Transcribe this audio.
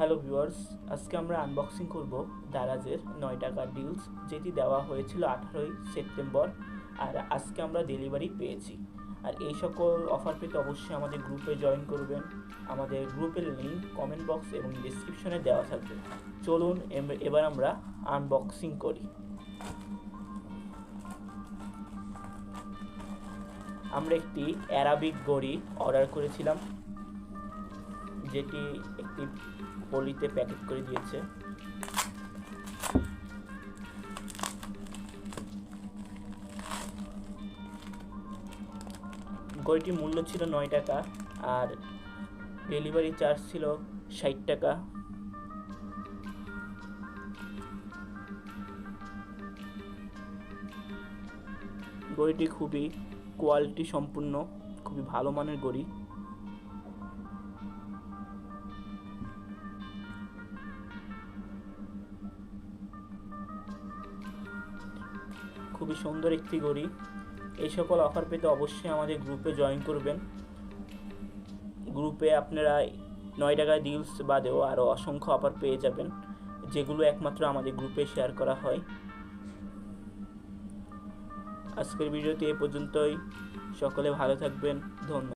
Hello viewers, আজকে আমরা unboxing করব দারাজের নয় টাকার ডিলস যেটি দেওয়া হয়েছিল আঠারোই সেপ্টেম্বর, আর আজকে আমরা ডেলিভারি পেয়েছি। আর এই সকল অফার পেতে অবশ্যই আমাদের গ্রুপে জয়েন করবেন। আমাদের গ্রুপের লিঙ্ক কমেন্ট বক্স এবং ডিসক্রিপশনে দেওয়া থাকবে। চলুন এবার আমরা আনবক্সিং করি। আমরা একটি অ্যারাবিক গড়ি অর্ডার করেছিলাম। যেটি একটি পলিতে প্যাকেট করে দিয়েছে। গড়িটির মূল্য ছিল নয় টাকা আর ডেলিভারি চার্জ ছিল ষাট টাকা। গড়িটি খুবই কোয়ালিটি সম্পূর্ণ, খুবই ভালো মানের গড়ি খুবই সুন্দর একটি ঘড়ি। এই সকল অফার পেতে অবশ্যই আমাদের গ্রুপে জয়েন করবেন। গ্রুপে আপনারা নয় টাকায় ডিলস বাদেও আরও অসংখ্য অফার পেয়ে যাবেন, যেগুলো একমাত্র আমাদের গ্রুপে শেয়ার করা হয়। আজকের ভিডিওটি এ পর্যন্তই। সকলে ভালো থাকবেন। ধন্যবাদ।